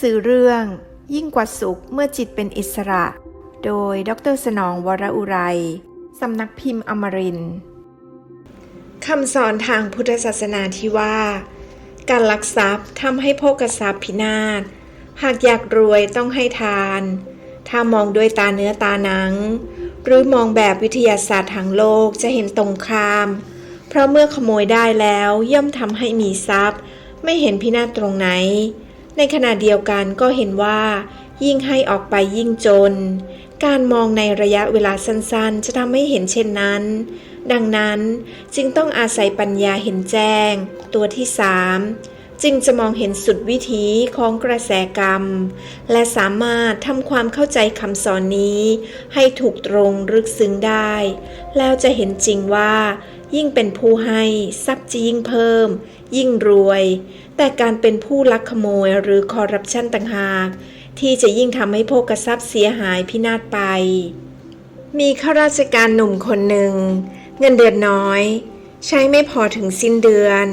สือเรื่อง ยิ่งกว่าสุขเมื่อจิตเป็นอิสระ โดยดรสนองวรอุไรสำนักพิมพ์อมรินคำสอนทางพุทธศาสนาที่ว่า การลักทรัพย์ทำให้โภกทรัพย์พินาศ หากอยากรวยต้องให้ทาน ถ้ามองด้วยตาเนื้อตาหนัง หรือมองแบบวิทยาศาสตร์ทางโลกจะเห็นตรงข้าม เพราะเมื่อขโมยได้แล้วย่อมทำให้มีทรัพย์ ไม่เห็นพินาศตรงไหน ในขณะเดียวกันก็เห็นว่า ยิ่งให้ออกไปยิ่งจน การมองในระยะเวลาสั้นๆ จะทำให้เห็นเช่นนั้น ดังนั้นจึงต้องอาศัยปัญญาเห็นแจ้ง ตัวที่สาม จึงจะมองเห็นสุดวิถีของกระแสกรรม และสามารถทำความเข้าใจคำสอนนี้ ให้ถูกตรงลึกซึ้งได้ แล้วจะเห็นจริงว่า ยิ่งเป็นผู้ให้ทรัพย์จะยิ่งเพิ่ม ยิ่งรวย แต่การเป็นผู้ลักขโมยหรือคอร์รัปชันต่างหาก ที่จะยิ่งทำให้โภกทรัพย์เสียหายพินาศไป มีข้าราชการหนุ่มคนหนึ่ง เงินเดือนน้อย ใช้ไม่พอถึงสิ้นเดือน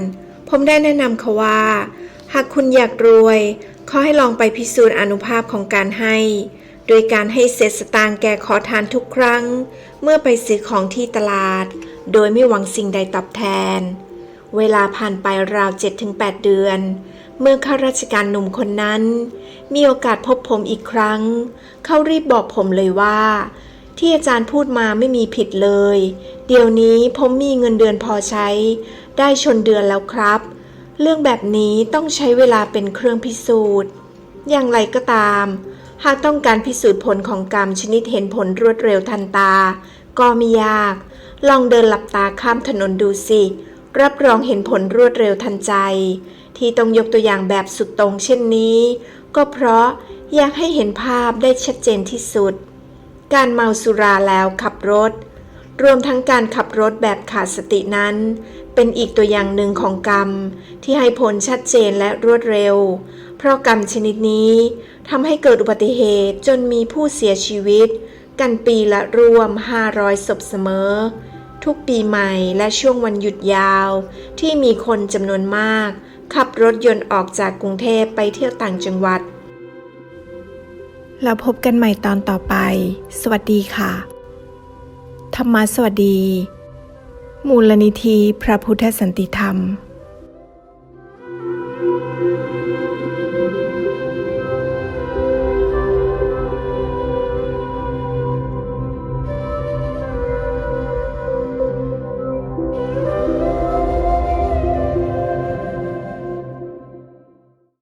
ผมได้แนะนำเขาว่า หากคุณอยากรวย ขอให้ลองไปพิสูจน์อนุภาพของการให้ โดยการให้เศษสตางค์แก่ขอทานทุกครั้ง เมื่อไปซื้อของที่ตลาด โดยไม่หวังสิ่งใดตอบแทน เวลาผ่านไปราว 7-8 เดือน เมื่อข้าราชการหนุ่มคนนั้น มีโอกาสพบผมอีกครั้ง เขารีบบอกผมเลยว่า ที่อาจารย์พูดมาไม่มีผิดเลย เดี๋ยวนี้ผมมีเงินเดือนพอใช้ ได้ชนเดือนแล้วครับ เรื่องแบบนี้ต้องใช้เวลาเป็นเครื่องพิสูจน์ อย่างไรก็ตาม หากต้องการพิสูจน์ผลของกรรมชนิดเห็นผลรวดเร็วทันตา ก็ไม่ยาก ลองเดินหลับตาข้ามถนนดูสิ รับรองเห็นผลรวดเร็วทันใจ ที่ต้องยกตัวอย่างแบบสุดตรงเช่นนี้ ก็เพราะอยากให้เห็นภาพได้ชัดเจนที่สุด การเมาสุราแล้วขับรถ รวมทั้งการขับรถแบบขาดสตินั้น เป็นอีกตัวอย่างหนึ่งของกรรม ที่ให้ผลชัดเจนและรวดเร็ว เพราะกรรมชนิดนี้ทำให้เกิดอุบัติเหตุจนมีผู้เสียชีวิต กันปีละรวม 500 ศพเสมอ ทุกปีใหม่และช่วงวันหยุดยาว ที่มีคนจำนวนมาก ขับรถยนต์ออกจากกรุงเทพไปเที่ยวต่างจังหวัด แล้วพบกันใหม่ตอนต่อไป สวัสดีค่ะ ธรรมะสวัสดี มูลนิธิพระพุทธสันติธรรม